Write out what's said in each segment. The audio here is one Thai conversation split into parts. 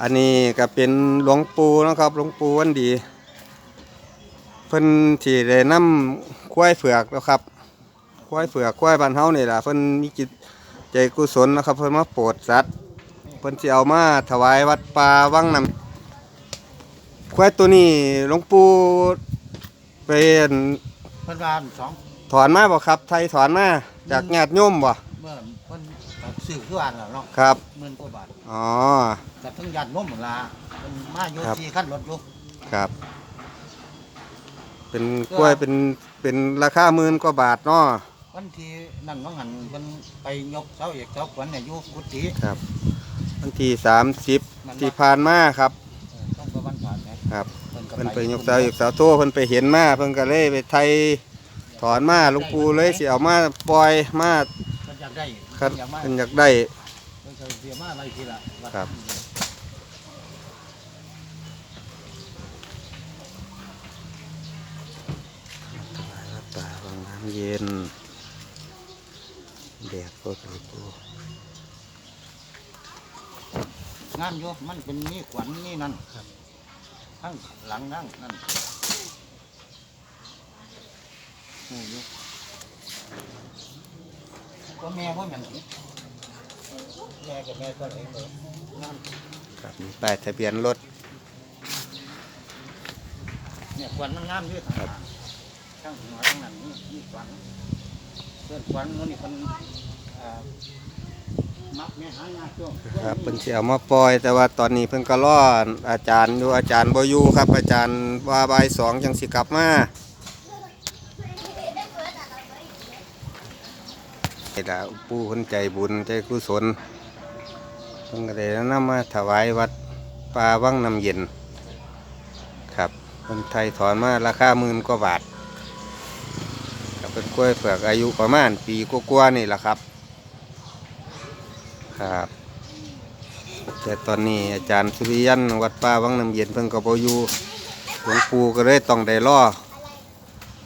อันนี้ก็เป็นหลวงปู่นะครับหลวงปู่วันดี เพิ่นที่ได้นำควายเผือกนะครับควายเผือกควายบ้านเฮานี่ล่ะเพิ่นมีจิตใจกุศลนะครับ เพิ่นมาโปรดสัตว์เพิ่นสิเอามาถวายวัดป่าวังน้ำควายตัวนี้หลวงปู่ไปอั่นเพิ่นว่าสองถอนมาบ่ครับ ไทยถอนมาจากญาติโยมบ่เมื่อเพิ่นก็ซื้อคืออันแล้วเนาะครับ หมื่นกว่าบาทอ๋อ กับทั้งญาติโน้มหมดละเพิ่นมาอยู่ครับสี่คันรถอยู่ครับ เป็นกล้วยเป็นเป็นราคาหมื่นกว่าบาทเนาะวันที่นั่นน้องหันเพิ่นไปยกเสาเอกเสาขวัญเนี่ยอยู่กุฏิครับวันที่สามสิบที่ผ่านมาครับ เออต้องประวันผ่านไหมครับ เพิ่นก็เพิ่นไปยกเสาอยู่เสาโตเพิ่นไปเห็นมาเพิ่นก็เลยไปไทยถอนมาหลวงปู่เลยสิเอามาปล่อยมาเพิ่นอยากได้ คันเพิ่นอยากมาเพิ่นอยากได้เพิ่นก็เสียมาอะไรทีละวัดครับป่าวังน้ำเย็นแดดก็คือปูงามอยู่มันเป็นนี่ขวัญนี่นั่นทั้งหลังนั่งนั่นโอ้ย ก็แม่ว่ามันแม่กับแม่ก็เลยเลยนั่นครับมีป้ายทะเบียนรถ เนี่ยควันมันงามด้วยทางหลังข้างหัวทางนั้นนี่นี่ควันเพื่อนควันมันนี่คนเอ่อมักแม่หางานช่วงครับเพิ่นสิเอามาปล่อย แต่ว่าตอนนี้เพิ่นก็รออาจารย์อยู่อาจารย์บ่อยู่ครับ อาจารย์ว่าบ่ายสองจังสิกลับมา ล่ะปู่เพิ่นใจบุญใจกุศลเพิ่นก็ได้นำมาถวายวัดป่าวังน้ำเย็น ครับเพิ่นไทยถอนมาราคาหมื่นกว่าบาทครับเป็นกล้วยเผือกอายุประมาณปีกว่าๆนี่แหละครับ ครับแต่ตอนนี้อาจารย์สุริยันวัดป่าวังน้ำเย็นเพิ่นก็บ่อยู่หลวงปู่ก็เลยต้องได้รอ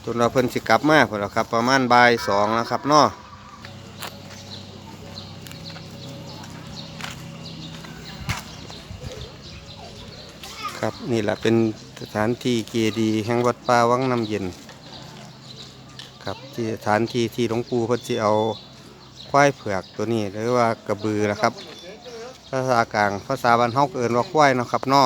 จนว่าเพิ่นสิกลับมาพุ่นล่ะครับ ประมาณบ่ายสองแล้วครับเนาะ ครับนี่แหละเป็นสถานที่เจดีย์แห่งวัดป่าวังน้ำเย็น ครับที่สถานที่ที่หลวงปู่พระจีเอาควายเผือกตัวนี้หรือว่ากระบือนะครับ ภาษากลางภาษาบ้านเฮาก็เอินว่าควายเนาะครับนอ